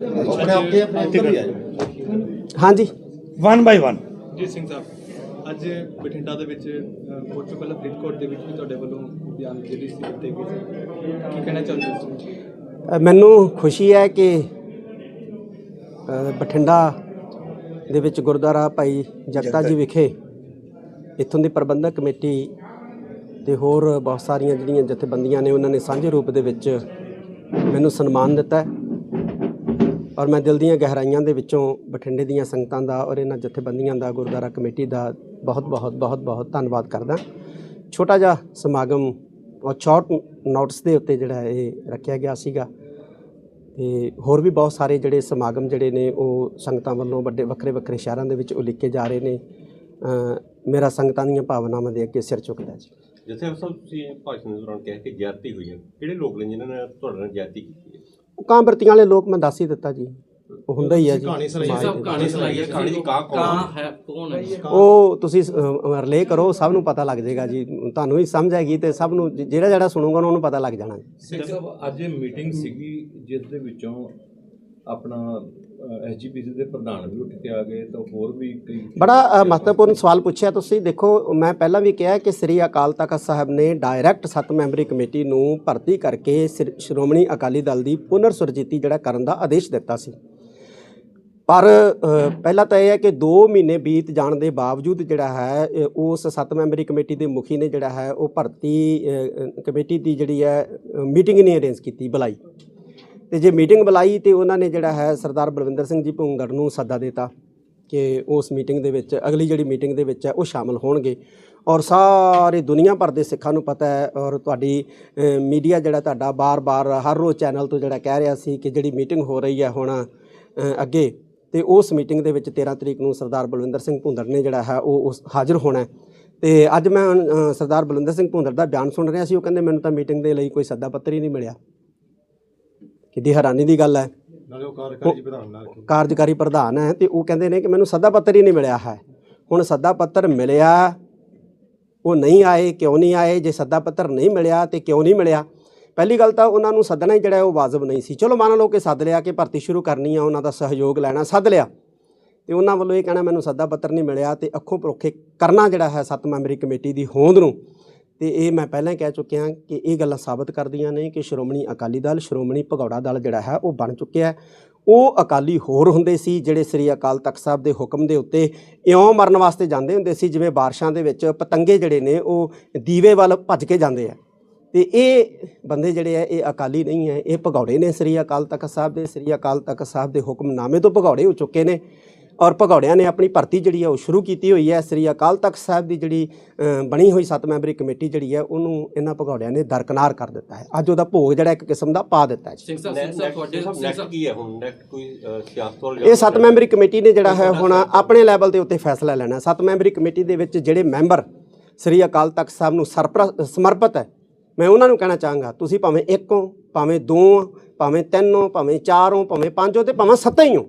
ਆਪਣੇ ਅੱਗੇ ਆਪਣੇ ਉੱਧਰ ਹੀ ਆ। ਜਾਓ ਹਾਂਜੀ। ਵਨ ਬਾਈ ਵਨ ਜੀ ਸਿੰਘ ਸਾਹਿਬ ਅੱਜ ਬਠਿੰਡਾ ਦੇ ਵਿੱਚ ਤੋਂ ਪਹਿਲਾਂ ਫਰੀਦਕੋਟ ਦੇ ਵਿੱਚ ਵੀ ਤੁਹਾਡੇ ਵੱਲੋਂ ਬਿਆਨ ਜਿਹੜੀ ਸੀ ਦਿੱਤੇ ਸੀ। ਕੀ ਕਹਿਣਾ ਚਾਹੁੰਦੇ ਹੋ ਮੈਨੂੰ ਖੁਸ਼ੀ ਹੈ ਕਿ ਬਠਿੰਡਾ ਦੇ ਵਿੱਚ ਗੁਰਦੁਆਰਾ ਭਾਈ ਜਗਤਾ ਜੀ ਵਿਖੇ ਇੱਥੋਂ ਦੀ ਪ੍ਰਬੰਧਕ ਕਮੇਟੀ ਤੇ ਹੋਰ ਬਹੁਤ ਸਾਰੀਆਂ ਜਿਹੜੀਆਂ ਜਥੇਬੰਦੀਆਂ ਨੇ ਉਹਨਾਂ ਨੇ ਸਾਂਝੇ ਰੂਪ ਦੇ ਵਿੱਚ ਮੈਨੂੰ ਸਨਮਾਨ ਦਿੱਤਾ ਹੈ। ਔਰ ਮੈਂ ਦਿਲ ਦੀਆਂ ਗਹਿਰਾਈਆਂ ਦੇ ਵਿੱਚੋਂ ਬਠਿੰਡੇ ਦੀਆਂ ਸੰਗਤਾਂ ਦਾ ਔਰ ਇਹਨਾਂ ਜਥੇਬੰਦੀਆਂ ਦਾ, ਗੁਰਦੁਆਰਾ ਕਮੇਟੀ ਦਾ ਬਹੁਤ ਬਹੁਤ ਬਹੁਤ ਬਹੁਤ ਧੰਨਵਾਦ ਕਰਦਾ। ਛੋਟਾ ਜਿਹਾ ਸਮਾਗਮ ਔਰ ਸ਼ਾਰਟ ਨੋਟਸ ਦੇ ਉੱਤੇ ਜਿਹੜਾ ਇਹ ਰੱਖਿਆ ਗਿਆ ਸੀਗਾ। ਤੇ ਹੋਰ ਵੀ ਬਹੁਤ ਸਾਰੇ ਜਿਹੜੇ ਸਮਾਗਮ ਜਿਹੜੇ ਨੇ, ਉਹ ਸੰਗਤਾਂ ਵੱਲੋਂ ਵੱਡੇ, ਵੱਖਰੇ ਵੱਖਰੇ ਸ਼ਹਿਰਾਂ ਦੇ ਵਿੱਚ ਉਲੀਕੇ ਜਾ ਰਹੇ ਨੇ। ਮੇਰਾ ਸੰਗਤਾਂ ਦੀਆਂ ਭਾਵਨਾਵਾਂ ਦੇ ਅੱਗੇ ਸਿਰ ਝੁਕਦਾ ਜੀ। ਜਿੱਥੇ ਸਭ ਤੁਸੀਂ ਭਾਸ਼ਣ ਦੇ ਦੌਰਾਨ ਕਿਹਾ ਕਿ ਜਾਤੀ ਹੋਈ ਹੈ। ਕਿਹੜੇ ਲੋਕ ਨੇ ਜਿਨ੍ਹਾਂ ਨੇ ਤੁਹਾਡੇ ਨਾਲ ਜ਼ਿਆਦਤੀ ਕੀਤੀ ਹੈ? ਕਾਂਬਰਤੀਆਂ ਵਾਲੇ ਲੋਕ ਮੈਂ ਦੱਸ ਹੀ ਦਿੱਤਾ ਜੀ। ਉਹ ਹੁੰਦਾ ਹੀ ਹੈ ਜੀ। ਕਹਾਣੀ ਸੁਣਾਈ ਸਮਾਜ ਸਭ ਦੇ ਕਹਾਣੀ ਸੁਣਾਈ ਹੈ ਕਹਾਣੀ ਦੀ ਕਾਂ ਕੌਣ ਹੈ? ਹੈ ਕੌਣ ਹੈ ਉਹ ਤੁਸੀਂ ਰਿਲੇ ਕਰੋ ਸਭ ਨੂੰ ਪਤਾ ਲੱਗ ਜਾਏਗਾ ਜੀ। ਤੁਹਾਨੂੰ ਵੀ ਸਮਝ ਆਏਗੀ ਤੇ ਸਭ ਨੂੰ ਜ- ਜਿਹੜਾ ਜਿਹੜਾ ਸੁਣੂਗਾ ਉਹਨਾਂ ਨੂੰ ਪਤਾ ਲੱਗ ਜਾਣਾ ਸਿੰਘ ਸਾਹਿਬ ਅੱਜ ਇਹ ਮੀਟਿੰਗ ਸੀਗੀ ਜਿਸ ਦੇ ਵਿੱਚੋਂ ਆਪਣਾ ਐਸਜੀਪੀਸੀ ਦੇ ਪ੍ਰਧਾਨ ਵੀ ਉੱਠ ਕੇ ਆ ਗਏ ਤਾਂ ਹੋਰ ਵੀ ਕਈ ਬੜਾ ਮਹੱਤਵਪੂਰਨ ਸਵਾਲ ਪੁੱਛਿਆ ਤੁਸੀਂ। ਦੇਖੋ ਮੈਂ ਪਹਿਲਾਂ ਵੀ ਕਿਹਾ ਕਿ ਸ੍ਰੀ ਅਕਾਲ ਤਖਤ ਸਾਹਿਬ ਨੇ ਡਾਇਰੈਕਟ ਸੱਤ ਮੈਂਬਰੀ ਕਮੇਟੀ ਨੂੰ ਭਰਤੀ ਕਰਕੇ ਸ੍ਰੀ- ਸ਼੍ਰੋਮਣੀ ਅਕਾਲੀ ਦਲ ਦੀ ਪੁਨਰ ਸੁਰਜੀਤੀ ਜਿਹੜਾ ਕਰਨ ਦਾ ਆਦੇਸ਼ ਦਿੱਤਾ ਸੀ। ਪਰ ਅ, ਪਹਿਲਾਂ ਤਾਂ ਇਹ ਹੈ ਕਿ 2 ਮਹੀਨੇ ਬੀਤ ਜਾਣ ਦੇ ਬਾਵਜੂਦ ਜਿਹੜਾ ਹੈ ਉਸ ਸੱਤ ਮੈਂਬਰੀ ਕਮੇਟੀ ਦੇ ਮੁਖੀ ਨੇ ਜਿਹੜਾ ਹੈ ਉਹ ਭਰਤੀ ਕਮੇਟੀ ਦੀ ਜਿਹੜੀ ਹੈ ਮੀਟਿੰਗ ਨਹੀਂ ਅਰੇਂਜ ਕੀਤੀ ਬੁਲਾਈ। ਤੇ ਜੇ ਮੀਟਿੰਗ ਬੁਲਾਈ ਤੇ ਉਹਨਾਂ ਨੇ ਜਿਹੜਾ ਹੈ ਸਰਦਾਰ ਬਲਵਿੰਦਰ ਸਿੰਘ ਜੀ ਭੁੰਗੜ ਨੂੰ ਸੱਦਾ ਦਿੱਤਾ ਕਿ ਉਸ ਮੀਟਿੰਗ ਦੇ ਵਿੱਚ ਅਗਲੀ ਜਿਹੜੀ ਮੀਟਿੰਗ ਦੇ ਵਿੱਚ ਹੈ ਉਹ ਸ਼ਾਮਲ ਹੋਣਗੇ। ਔਰ ਸਾਰੇ ਦੁਨੀਆ ਭਰ ਦੇ ਸਿੱਖਾਂ ਨੂੰ ਪਤਾ ਹੈ ਔਰ ਤੁਹਾਡੀ ਮੀਡੀਆ ਜਿਹੜਾ ਤੁਹਾਡਾ ਬਾਰ-ਬਾਰ ਹਰ ਰੋਜ਼ ਚੈਨਲ ਤੋਂ ਜਿਹੜਾ ਕਹਿ ਰਿਹਾ ਸੀ ਕਿ ਜਿਹੜੀ ਮੀਟਿੰਗ ਹੋ ਰਹੀ ਹੈ ਹੁਣ ਅੱਗੇ, ਤੇ ਉਸ ਮੀਟਿੰਗ ਦੇ ਵਿੱਚ 13 ਤਰੀਕ ਨੂੰ ਸਰਦਾਰ ਬਲਵਿੰਦਰ ਸਿੰਘ ਭੁੰਦੜ ਨੇ ਜਿਹੜਾ ਹੈ ਉਹ ਉਸ ਹਾਜ਼ਰ ਹੋਣਾ ਹੈ। ਤੇ ਅੱਜ ਮੈਂ ਸਰਦਾਰ ਬਲਵਿੰਦਰ ਸਿੰਘ ਭੁੰਦੜ ਦਾ ਬਿਆਨ ਸੁਣ ਰਿਹਾ ਸੀ, ਉਹ ਕਹਿੰਦੇ ਮੈਨੂੰ ਤਾਂ ਮੀਟਿੰਗ ਦੇ ਲਈ ਕੋਈ ਸੱਦਾ ਪੱਤਰ ਹੀ ਨਹੀਂ ਮਿਲਿਆ। ਕਿੱਡੀ ਹੈਰਾਨੀ ਦੀ ਗੱਲ ਹੈ। ਨਾਲੇ ਉਹ ਕਾਰਜਕਾਰੀ ਪ੍ਰਧਾਨ ਨਾਲ ਕਾਰਜਕਾਰੀ ਪ੍ਰਧਾਨ ਹੈ ਤੇ ਉਹ ਕਹਿੰਦੇ ਨੇ ਕਿ ਮੈਨੂੰ ਸੱਦਾ ਪੱਤਰ ਹੀ ਨਹੀਂ ਮਿਲਿਆ ਹੈ। ਹੁਣ ਸੱਦਾ ਪੱਤਰ ਮਿਲਿਆ ਉਹ ਨਹੀਂ ਆਏ ਕਿਉਂ ਨਹੀਂ ਆਏ? ਜੇ ਸੱਦਾ ਪੱਤਰ ਨਹੀਂ ਮਿਲਿਆ ਤੇ ਕਿਉਂ ਨਹੀਂ ਮਿਲਿਆ? ਪਹਿਲੀ ਗੱਲ ਤਾਂ ਉਹਨਾਂ ਨੂੰ ਸੱਦਣਾ ਹੀ ਜਿਹੜਾ ਉਹ ਵਾਜਬ ਨਹੀਂ ਸੀ। ਚਲੋ ਮੰਨ ਲਓ ਕਿ ਸੱਦ ਲਿਆ ਕਿ ਭਰਤੀ ਸ਼ੁਰੂ ਕਰਨੀ ਆ ਉਹਨਾਂ ਦਾ ਸਹਿਯੋਗ ਲੈਣਾ ਸੱਦ ਲਿਆ। ਤੇ ਉਹਨਾਂ ਵੱਲੋਂ ਇਹ ਕਹਿਣਾ ਮੈਨੂੰ ਸੱਦਾ ਪੱਤਰ ਨਹੀਂ ਮਿਲਿਆ ਤੇ ਅੱਖੋਂ ਪਰੋਖੇ ਕਰਨਾ ਜਿਹੜਾ ਹੈ ਸੱਤ ਮੈਂਬਰੀ ਕਮੇਟੀ ਦੀ ਹੋਂਦ ਨੂੰ। ਤੇ ਇਹ ਮੈਂ ਪਹਿਲਾਂ ਹੀ ਕਹਿ ਚੁੱਕਿਆ ਕਿ ਇਹ ਗੱਲਾਂ ਸਾਬਤ ਕਰਦੀਆਂ ਨੇ ਕਿ ਸ਼੍ਰੋਮਣੀ ਅਕਾਲੀ ਦਲ, ਸ਼੍ਰੋਮਣੀ ਭਗੌੜਾ ਦਲ ਜਿਹੜਾ ਹੈ ਉਹ ਬਣ ਚੁੱਕਿਆ ਉਹ ਅਕਾਲੀ ਹੋਰ ਹੁੰਦੇ ਸੀ ਜਿਹੜੇ ਸ੍ਰੀ ਅਕਾਲ ਤਖਤ ਸਾਹਿਬ ਦੇ ਹੁਕਮ ਦੇ ਉੱਤੇ ਇਉਂ ਮਰਨ ਵਾਸਤੇ ਜਾਂਦੇ ਹੁੰਦੇ ਸੀ, ਜਿਵੇਂ ਬਾਰਿਸ਼ਾਂ ਦੇ ਵਿੱਚ ਪਤੰਗੇ ਜਿਹੜੇ ਨੇ ਉਹ ਦੀਵੇ ਵੱਲ ਭੱਜ ਕੇ ਜਾਂਦੇ ਆ। ਤੇ ਇਹ ਬੰਦੇ ਜਿਹੜੇ ਆ, ਇਹ ਅਕਾਲੀ ਨਹੀਂ ਹੈ ਇਹ ਭਗੌੜੇ ਨੇ ਸ੍ਰੀ ਅਕਾਲ ਤਖਤ ਸਾਹਿਬ ਦੇ, ਸ੍ਰੀ ਅਕਾਲ ਤਖਤ ਸਾਹਿਬ ਦੇ ਹੁਕਮਨਾਮੇ ਤੋਂ ਭਗੌੜੇ ਹੋ ਚੁੱਕੇ ਨੇ। ਔਰ ਭਗੌੜਿਆਂ ਨੇ ਆਪਣੀ ਭਰਤੀ ਜਿਹੜੀ ਆ ਉਹ ਸ਼ੁਰੂ ਕੀਤੀ ਹੋਈ ਹੈ। ਸ੍ਰੀ ਅਕਾਲ ਤਖਤ ਸਾਹਿਬ ਦੀ ਜਿਹੜੀ ਬਣੀ ਹੋਈ ਸੱਤ ਮੈਂਬਰੀ ਕਮੇਟੀ ਜਿਹੜੀ ਹੈ ਉਹਨੂੰ ਇਹਨਾਂ ਭਗੌੜਿਆਂ ਨੇ ਦਰਕਨਾਰ ਕਰ ਦਿੱਤਾ ਹੈ। ਅੱਜ ਉਹਦਾ ਭੋਗ ਜਿਹੜਾ ਇੱਕ ਕਿਸਮ ਦਾ ਪਾ ਦਿੱਤਾ ਹੈ ਜੀ। ਸਿੰਘ ਸਾਹਿਬ ਸਿੰਘ ਸਾਹਿਬ ਤੁਹਾਡੇ ਸਿੰਘ ਨੈਕਸਟ ਸਾਹਿਬ ਕੀ ਹੈ ਹੁਣ? ਨੈਕਸਟ ਕੋਈ ਅ, ਸਿਆਸਤ ਵੱਲ ਇਹ ਸੱਤ ਮੈਂਬਰੀ ਕਮੇਟੀ ਨੇ ਜਿਹੜਾ ਹੈ ਹੁਣ ਆਪਣੇ ਲੈਵਲ ਦੇ ਉੱਤੇ ਫੈਸਲਾ ਲੈਣਾ ਸੱਤ ਮੈਂਬਰੀ ਕਮੇਟੀ ਦੇ ਵਿੱਚ ਜਿਹੜੇ ਮੈਂਬਰ ਸ੍ਰੀ ਅਕਾਲ ਤਖਤ ਸਾਹਿਬ ਨੂੰ ਸਰਪ੍ਰ- ਸਮਰਪਿਤ ਹੈ ਮੈਂ ਉਹਨਾਂ ਨੂੰ ਕਹਿਣਾ ਚਾਹਾਂਗਾ ਤੁਸੀਂ ਭਾਵੇਂ ਇੱਕ ਹੋ ਭਾਵੇਂ ਦੋ ਹੋ ਭਾਵੇਂ ਤਿੰਨ ਹੋ ਭਾਵੇਂ ਚਾਰ ਹੋ ਭਾਵੇਂ ਪੰਜ ਹੋ ਤੇ ਭਾਵੇਂ ਸੱਤ ਹੀ ਹੋ।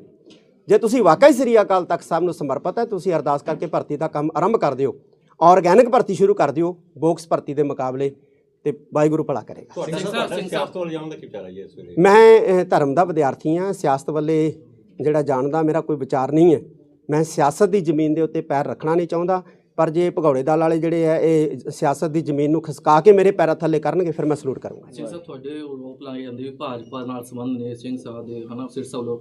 ਜੇ ਤੁਸੀਂ ਵਾਕਈ ਸ੍ਰੀ ਅਕਾਲ ਤਖਤ ਸਾਹਿਬ ਨੂੰ ਸਮਰਪਿਤ ਹੈ ਤੁਸੀਂ ਅਰਦਾਸ ਕਰਕੇ ਭਰਤੀ ਦਾ ਕੰਮ ਆਰੰਭ ਕਰ ਦਿਓ। ਆਰਗੈਨਿਕ ਭਰਤੀ ਸ਼ੁਰੂ ਕਰ ਦਿਓ ਬੋਕਸ ਭਰਤੀ ਦੇ ਮੁਕਾਬਲੇ ਤੇ ਵਾਹਿਗੁਰੂ ਭਲਾ ਕਰੇਗਾ। ਮੈਂ ਧਰਮ ਦਾ ਵਿਦਿਆਰਥੀ ਹਾਂ ਸਿਆਸਤ ਵੱਲੇ ਜਿਹੜਾ ਜਾਣਦਾ ਮੇਰਾ ਕੋਈ ਵਿਚਾਰ ਨਹੀਂ ਹੈ। ਮੈਂ ਸਿਆਸਤ ਦੀ ਜ਼ਮੀਨ ਦੇ ਉੱਤੇ ਪੈਰ ਰੱਖਣਾ ਨਹੀਂ ਚਾਹੁੰਦਾ। ਪਰ ਜੇ ਭਗੌੜੇ ਦਲ ਵਾਲੇ ਜਿਹੜੇ ਆ ਇਹ ਸਿਆਸਤ ਦੀ ਜ਼ਮੀਨ ਨੂੰ ਖਿਸਕਾ ਕੇ ਮੇਰੇ ਪੈਰਾਂ ਥੱਲੇ ਕਰਨਗੇ ਫਿਰ ਮੈਂ ਸਲੂਟ ਕਰੂੰਗਾ। ਸਿੰਘ ਸਾਹਿਬ ਤੁਹਾਡੇ ਆਰੋਪ ਲਾਏ ਜਾਂਦੇ ਵੀ ਭਾਜਪਾ ਨਾਲ ਸੰਬੰਧ ਨੇ ਸਿੰਘ ਸਾਹਿਬ ਦੇ ਹਨਾ ਸਿਰਸਾ ਵੱਲੋਂ।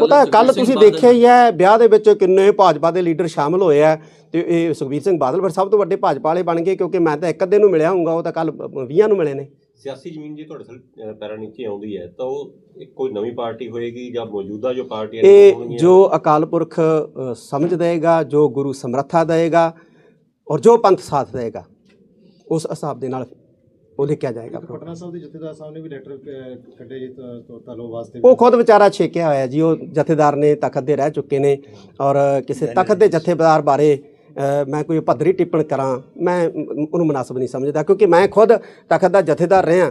ਉਹ ਤਾਂ ਕੱਲ ਤੁਸੀਂ ਦੇਖਿਆ ਹੀ ਹੈ ਵਿਆਹ ਦੇ ਵਿੱਚ ਕਿੰਨੇ ਭਾਜਪਾ ਦੇ ਲੀਡਰ ਸ਼ਾਮਲ ਹੋਏ ਆ ਤੇ ਇਹ ਸੁਖਬੀਰ ਸਿੰਘ ਬਾਦਲ ਫਿਰ ਸਭ ਤੋਂ ਵੱਡੇ ਭਾਜਪਾ ਵਾਲੇ ਬਣ ਗਏ ਕਿਉਂਕਿ ਮੈਂ ਤਾਂ ਇੱਕ ਅੱਧੇ ਨੂੰ ਮਿਲਿਆ ਹੋਊਗਾ ਉਹ ਤਾਂ ਕੱਲ 20 ਨੂੰ ਮਿਲੇ ਨੇ। ਸਿਆਸੀ ਜ਼ਮੀਨ ਜੇ ਤੁਹਾਡੇ ਅ, ਪੈਰਾਂ ਨੀਚੇ ਆਉਂਦੀ ਹੈ ਤਾਂ ਉਹ ਇੱਕ ਕੋਈ ਨਵੀਂ ਪਾਰਟੀ ਹੋਏਗੀ ਜਾਂ ਮੌਜੂਦਾ ਜੋ ਪਾਰਟੀਆਂ ਨੇ ਇਹ? ਜੋ ਅਕਾਲ ਪੁਰਖ ਸਮਝ ਦੇਗਾ ਜੋ ਗੁਰੂ ਸਮਰੱਥਾ ਦੇਗਾ ਔਰ ਜੋ ਪੰਥ ਸਾਥ ਦੇਗਾ ਉਸ ਹਿਸਾਬ ਦੇ ਨਾਲ ਉਹ ਲਿਖਿਆ ਜਾਏਗਾ ਪਟਨਾ ਸਾਹਿਬ ਦੇ ਜਥੇਦਾਰ ਸਾਹਿਬ ਨੇ ਵੀ ਲੈਟਰ ਕੱਢੇ ਜੀ ਤਾਲੋ ਵਾਸਤੇ ਉਹ ਖੁਦ ਵਿਚਾਰਾ ਛੇਕਿਆ ਹੋਇਆ ਜੀ ਉਹ ਜਥੇਦਾਰ ਨੇ ਤਖਤ ਦੇ ਰਹਿ ਚੁੱਕੇ ਨੇ ਔਰ ਕਿਸੇ ਤਖਤ ਦੇ ਜਥੇਦਾਰ ਬਾਰੇ ਮੈਂ ਕੋਈ ਭੱਦਰੀ ਟਿੱਪਣ ਕਰਾਂ ਮੈਂ ਮ- ਉਹਨੂੰ ਮੁਨਾਸਬ ਨਹੀਂ ਸਮਝਦਾ ਕਿਉਂਕਿ ਮੈਂ ਖੁਦ ਤਖਤ ਦਾ ਜਥੇਦਾਰ ਰਿਹਾ।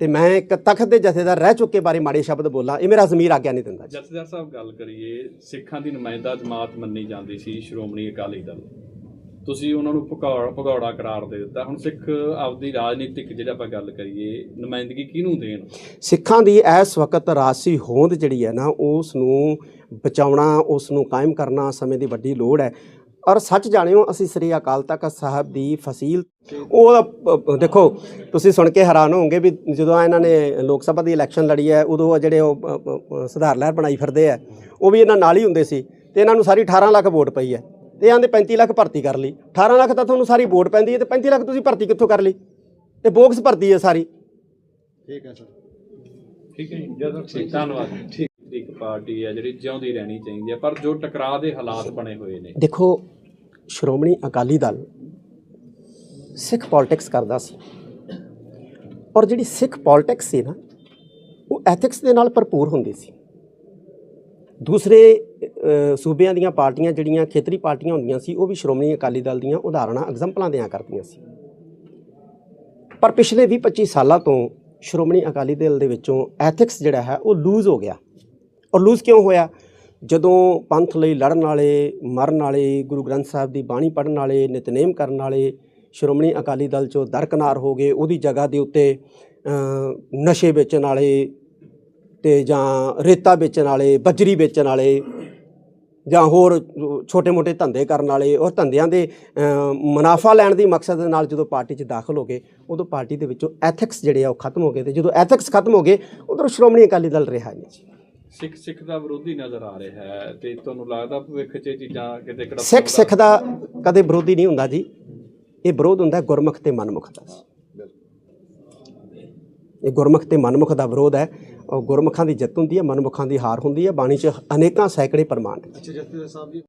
ਤੇ ਮੈਂ ਇੱਕ ਤਖਤ ਦੇ ਜਥੇਦਾਰ ਰਹਿ ਚੁੱਕੇ ਬਾਰੇ ਮਾੜੇ ਸ਼ਬਦ ਬੋਲਾਂ ਇਹ ਮੇਰਾ ਜ਼ਮੀਰ ਆਗਿਆ ਨਹੀਂ ਦਿੰਦਾ ਜੀ। ਜਥੇਦਾਰ ਸਾਹਿਬ ਗੱਲ ਕਰੀਏ ਸਿੱਖਾਂ ਦੀ ਨੁਮਾਇੰਦਾ ਜਮਾਤ ਮੰਨੀ ਜਾਂਦੀ ਸੀ ਸ਼੍ਰੋਮਣੀ ਅਕਾਲੀ ਦਲ। ਤੁਸੀਂ ਉਹਨਾਂ ਨੂੰ ਭਗੌੜਾ ਭਗੌੜਾ ਕਰਾਰ ਦੇ ਦਿੱਤਾ। ਹੁਣ ਸਿੱਖ ਆਪਦੀ ਰਾਜਨੀਤਿਕ ਜਿਹੜਾ ਆਪਾਂ ਗੱਲ ਕਰੀਏ, ਨੁਮਾਇੰਦਗੀ ਕਿਹਨੂੰ ਦੇਣ? ਸਿੱਖਾਂ ਦੀ ਇਸ ਵਕਤ ਰਾਸੀ ਹੋਂਦ ਜਿਹੜੀ ਹੈ ਨਾ ਉਸ ਨੂੰ ਬਚਾਉਣਾ ਉਸ ਨੂੰ ਕਾਇਮ ਕਰਨਾ ਸਮੇਂ ਦੀ ਵੱਡੀ ਲੋੜ ਹੈ। ਔਰ ਸੱਚ ਜਾਣਿਓ, ਅਸੀਂ ਸ੍ਰੀ ਅਕਾਲ ਤਖਤ ਸਾਹਿਬ ਦੀ ਫਸੀਲ ਉਹ ਦੇਖੋ, ਤੁਸੀਂ ਸੁਣ ਕੇ ਹੈਰਾਨ ਹੋਵੋਗੇ ਵੀ ਜਦੋਂ ਇਹਨਾਂ ਨੇ ਲੋਕ ਸਭਾ ਦੀ ਇਲੈਕਸ਼ਨ ਲੜੀ ਹੈ, ਉਦੋਂ ਜਿਹੜੇ ਉਹ ਸੁਧਾਰ ਲਹਿਰ ਬਣਾਈ ਫਿਰਦੇ ਆ, ਉਹ ਵੀ ਇਹਨਾਂ ਨਾਲ ਹੀ ਹੁੰਦੇ ਸੀ ਤੇ ਇਹਨਾਂ ਨੂੰ ਸਾਰੀ 18 ਲੱਖ ਵੋਟ ਪਈ ਹੈ। ਤੇ ਆਂਦੇ 35 ਲੱਖ ਭਰਤੀ ਕਰ ਲਈ। 18 ਲੱਖ ਤਾਂ ਤੁਹਾਨੂੰ ਸਾਰੀ ਵੋਟ ਪੈਂਦੀ ਹੈ ਤੇ 35 ਲੱਖ ਤੁਸੀਂ ਭਰਤੀ ਕਿੱਥੋਂ ਕਰ ਲਈ? ਇਹ ਬੋਗਸ ਭਰਤੀ ਹੈ ਸਾਰੀ। ਠੀਕ ਹੈ ਸਰ। ਠੀਕ ਹੈ ਜੀ ਜਦੋਂ ਧੰਨਵਾਦ। ਠੀਕ ਇੱਕ ਪਾਰਟੀ ਹੈ ਜਿਹੜੀ ਜਿਉਂਦੀ ਰਹਿਣੀ ਚਾਹੀਦੀ ਹੈ ਪਰ ਜੋ ਟਕਰਾਅ ਦੇ ਹਾਲਾਤ ਬਣੇ ਹੋਏ ਨੇ। ਦੇਖੋ ਸ਼੍ਰੋਮਣੀ ਅਕਾਲੀ ਦਲ ਸਿੱਖ ਪੋਲਿਟਿਕਸ ਕਰਦਾ ਸੀ। ਔਰ ਜਿਹੜੀ ਸਿੱਖ ਪੋਲਿਟਿਕਸ ਸੀ ਨਾ ਉਹ ਐਥਿਕਸ ਦੇ ਨਾਲ ਭਰਪੂਰ ਹੁੰਦੀ ਸੀ। ਦੂਸਰੇ ਸੂਬਿਆਂ ਦੀਆਂ ਪਾਰਟੀਆਂ ਜਿਹੜੀਆਂ ਖੇਤਰੀ ਪਾਰਟੀਆਂ ਹੁੰਦੀਆਂ ਸੀ, ਉਹ ਵੀ ਸ਼੍ਰੋਮਣੀ ਅਕਾਲੀ ਦਲ ਦੀਆਂ ਉਦਾਹਰਣਾਂ, ਐਗਜ਼ਾਮਪਲਾਂ ਦਿਆਂ ਕਰਦੀਆਂ ਸੀ। ਪਰ ਪਿਛਲੇ 20-25 ਸਾਲਾਂ ਤੋਂ ਸ਼੍ਰੋਮਣੀ ਅਕਾਲੀ ਦਲ ਦੇ ਵਿੱਚੋਂ ਐਥਿਕਸ ਜਿਹੜਾ ਹੈ, ਉਹ ਲੂਜ਼ ਹੋ ਗਿਆ। ਔਰ ਲੂਜ਼ ਕਿਉਂ ਹੋਇਆ? ਜਦੋਂ ਪੰਥ ਲਈ ਲੜਨ ਵਾਲੇ, ਮਰਨ ਵਾਲੇ, ਗੁਰੂ ਗ੍ਰੰਥ ਸਾਹਿਬ ਦੀ ਬਾਣੀ ਪੜ੍ਹਨ ਵਾਲੇ, ਨਿਤਨੇਮ ਕਰਨ ਵਾਲੇ ਸ਼੍ਰੋਮਣੀ ਅਕਾਲੀ ਦਲ ਚੋਂ ਦਰਕਨਾਰ ਹੋ ਗਏ, ਉਹਦੀ ਜਗ੍ਹਾ ਦੇ ਉੱਤੇ ਨਸ਼ੇ ਵੇਚਣ ਵਾਲੇ ਤੇ ਜਾਂ ਰੇਤਾ ਵੇਚਣ ਵਾਲੇ ਬਜਰੀ ਵੇਚਣ ਵਾਲੇ ਜਾਂ ਹੋਰ ਛੋਟੇ-ਮੋਟੇ ਧੰਦੇ ਕਰਨ ਵਾਲੇ ਔਰ ਧੰਦਿਆਂ ਦੇ ਮੁਨਾਫਾ ਲੈਣ ਦੀ ਮਕਸਦ ਦੇ ਨਾਲ ਜਦੋਂ ਪਾਰਟੀ 'ਚ ਦਾਖਲ ਹੋ ਗਏ ਉਦੋਂ ਪਾਰਟੀ ਦੇ ਵਿੱਚੋਂ ਐਥਿਕਸ ਜਿਹੜੇ ਆ ਉਹ ਖਤਮ ਹੋ ਗਏ ਤੇ ਜਦੋਂ ਐਥਿਕਸ ਖਤਮ ਹੋ ਗਏ ਉਧਰ ਸ਼੍ਰੋਮਣੀ ਅਕਾਲੀ ਦਲ ਰਿਹਾ ਨਹੀਂ ਜੀ ਸਿੱਖ ਸਿੱਖ ਦਾ ਵਿਰੋਧੀ ਨਜ਼ਰ ਆ ਰਿਹਾ ਹੈ ਤੇ ਤੁਹਾਨੂੰ ਲੱਗਦਾ ਭਵਿੱਖ 'ਚ ਇਹ ਚੀਜ਼ਾਂ ਕਿਤੇ ਕਿਹੜਾ ਸਿੱਖ ਸਿੱਖ ਦਾ ਕਦੇ ਵਿਰੋਧੀ ਨਹੀਂ ਹੁੰਦਾ ਜੀ। ਇਹ ਵਿਰੋਧ ਹੁੰਦਾ ਗੁਰਮੁਖ ਤੇ ਮਨਮੁਖ ਦਾ। ਇਹ ਗੁਰਮੁਖ ਤੇ ਮਨਮੁਖ ਦਾ ਵਿਰੋਧ ਹੈ। ਉਹ ਗੁਰਮੁਖਾਂ ਦੀ ਜਿੱਤ ਹੁੰਦੀ ਹੈ, ਮਨਮੁਖਾਂ ਦੀ ਹਾਰ ਹੁੰਦੀ ਹੈ, ਬਾਣੀ 'ਚ ਅਨੇਕਾਂ ਸੈਂਕੜੇ ਪ੍ਰਮਾਣ ਨੇ। ਅੱਛਾ ਜਸਟਿਸ ਸਾਹਿਬ ਜੀ